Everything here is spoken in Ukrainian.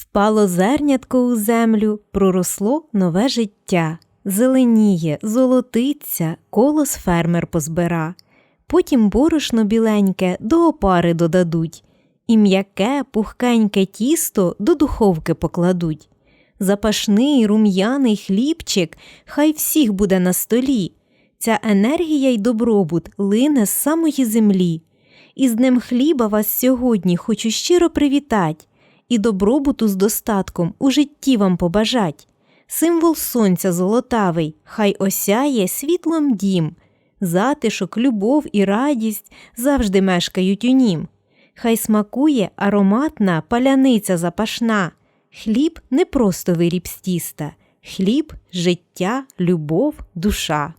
Впало зернятко у землю, проросло нове життя. Зеленіє, золотиться, колос фермер позбира. Потім борошно біленьке до опари додадуть, і м'яке, пухкеньке тісто до духовки покладуть. Запашний рум'яний хлібчик хай всіх буде на столі. Ця енергія й добробут лине з самої землі. І з днем хліба вас сьогодні хочу щиро привітать, і добробуту з достатком у житті вам побажать. Символ сонця золотавий, хай осяє світлом дім, затишок, любов і радість завжди мешкають у нім. Хай смакує ароматна паляниця запашна. Хліб не просто виріб з тіста, хліб, життя, любов, душа.